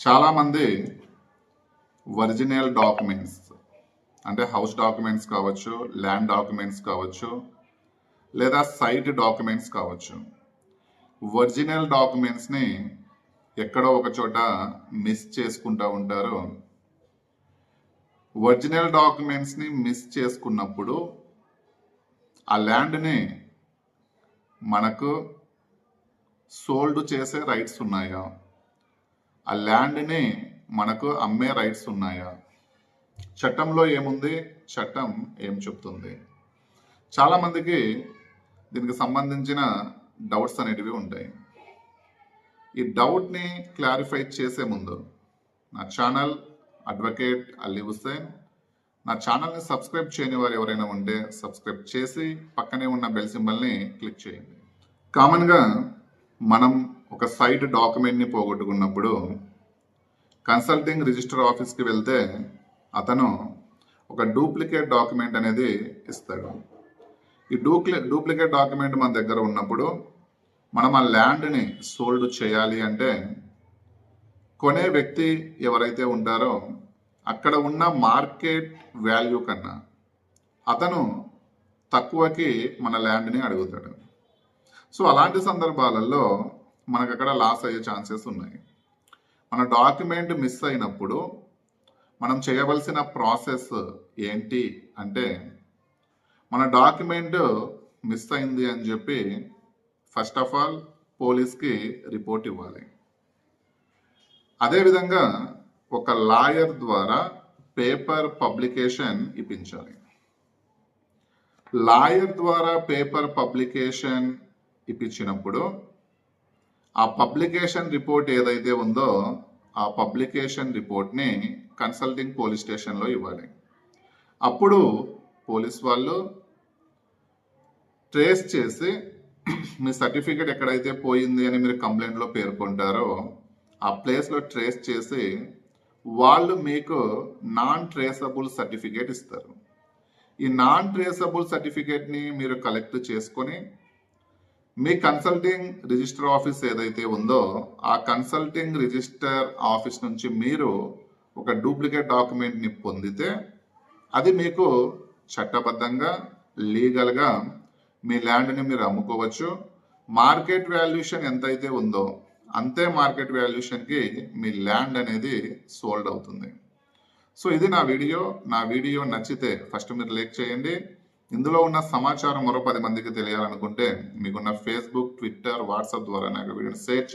చాలామంది original documents అంటే house documents కావచ్చు ల్యాండ్ డాక్యుమెంట్స్ కావచ్చు లేదా సైట్ డాక్యుమెంట్స్ కావచ్చు. ఒరిజినల్ డాక్యుమెంట్స్ని ఎక్కడో ఒక చోట మిస్ చేసుకుంటూ ఉంటారు. ఒరిజినల్ డాక్యుమెంట్స్ని మిస్ చేసుకున్నప్పుడు ఆ ల్యాండ్ని మనకు సోల్డ్ చేసే రైట్స్ ఉన్నాయా? ఆ ల్యాండ్ని మనకు అమ్మే రైట్స్ ఉన్నాయా? చట్టంలో ఏముంది? చట్టం ఏం చెప్తుంది? చాలామందికి దీనికి సంబంధించిన డౌట్స్ అనేటివి ఉంటాయి. ఈ డౌట్ని క్లారిఫై చేసే ముందు నా ఛానల్ అడ్వకేట్ అలీ హుస్సేన్ నా ఛానల్ని సబ్స్క్రైబ్ చేయని వారు ఎవరైనా ఉంటే సబ్స్క్రైబ్ చేసి పక్కనే ఉన్న బెల్ సింబల్ని క్లిక్ చేయండి. కామన్గా మనం ఒక సైట్ డాక్యుమెంట్ని పోగొట్టుకున్నప్పుడు కన్సల్టింగ్ రిజిస్టర్ ఆఫీస్కి వెళ్తే అతను ఒక డూప్లికేట్ డాక్యుమెంట్ అనేది ఇస్తాడు. ఈ డూప్లి డూప్లికేట్ డాక్యుమెంట్ మన దగ్గర ఉన్నప్పుడు మనం ఆ ల్యాండ్ని సోల్డ్ చేయాలి అంటే కొనే వ్యక్తి ఎవరైతే ఉంటారో అక్కడ ఉన్న మార్కెట్ వాల్యూ కన్నా అతను తక్కువకి మన ల్యాండ్ని అడుగుతాడు. సో అలాంటి సందర్భాలలో మనకు అక్కడ లాస్ అయ్యే ఛాన్సెస్ ఉన్నాయి. మన డాక్యుమెంట్ మిస్ అయినప్పుడు మనం చేయవలసిన ప్రాసెస్ ఏంటి అంటే మన డాక్యుమెంట్ మిస్ అయింది అని చెప్పి ఫస్ట్ ఆఫ్ ఆల్ పోలీస్కి రిపోర్ట్ ఇవ్వాలి. అదేవిధంగా ఒక లాయర్ ద్వారా పేపర్ పబ్లికేషన్ ఇప్పించాలి. లాయర్ ద్వారా పేపర్ పబ్లికేషన్ ఇప్పించినప్పుడు ఆ పబ్లికేషన్ రిపోర్ట్ ఏదైతే ఉందో ఆ పబ్లికేషన్ రిపోర్ట్ని కన్సల్టింగ్ పోలీస్ స్టేషన్లో ఇవ్వాలి. అప్పుడు పోలీస్ వాళ్ళు ట్రేస్ చేసి మీ సర్టిఫికేట్ ఎక్కడైతే పోయింది అని మీరు కంప్లైంట్లో పేర్కొంటారో ఆ ప్లేస్లో ట్రేస్ చేసి వాళ్ళు మీకు నాన్ ట్రేసబుల్ సర్టిఫికేట్ ఇస్తారు. ఈ నాన్ ట్రేసబుల్ సర్టిఫికేట్ని మీరు కలెక్ట్ చేసుకొని మీ కన్సల్టింగ్ రిజిస్టర్ ఆఫీస్ ఏదైతే ఉందో ఆ కన్సల్టింగ్ రిజిస్టర్ ఆఫీస్ నుంచి మీరు ఒక డూప్లికేట్ డాక్యుమెంట్ని పొందితే అది మీకు చట్టబద్ధంగా లీగల్గా మీ ల్యాండ్ని మీరు అమ్ముకోవచ్చు. మార్కెట్ వాల్యుయేషన్ ఎంతైతే ఉందో అంతే మార్కెట్ వాల్యుయేషన్కి మీ ల్యాండ్ అనేది సోల్డ్ అవుతుంది. సో ఇది నా వీడియో. నా వీడియో నచ్చితే ఫస్ట్ మీరు లైక్ చేయండి. ఇందులో ఉన్న సమాచారం మరో పది మందికి తెలియాలనుకుంటే మీకున్న ఫేస్బుక్ ట్విట్టర్ వాట్సాప్ ద్వారా నాకు వీడియోని షేర్ చేయండి.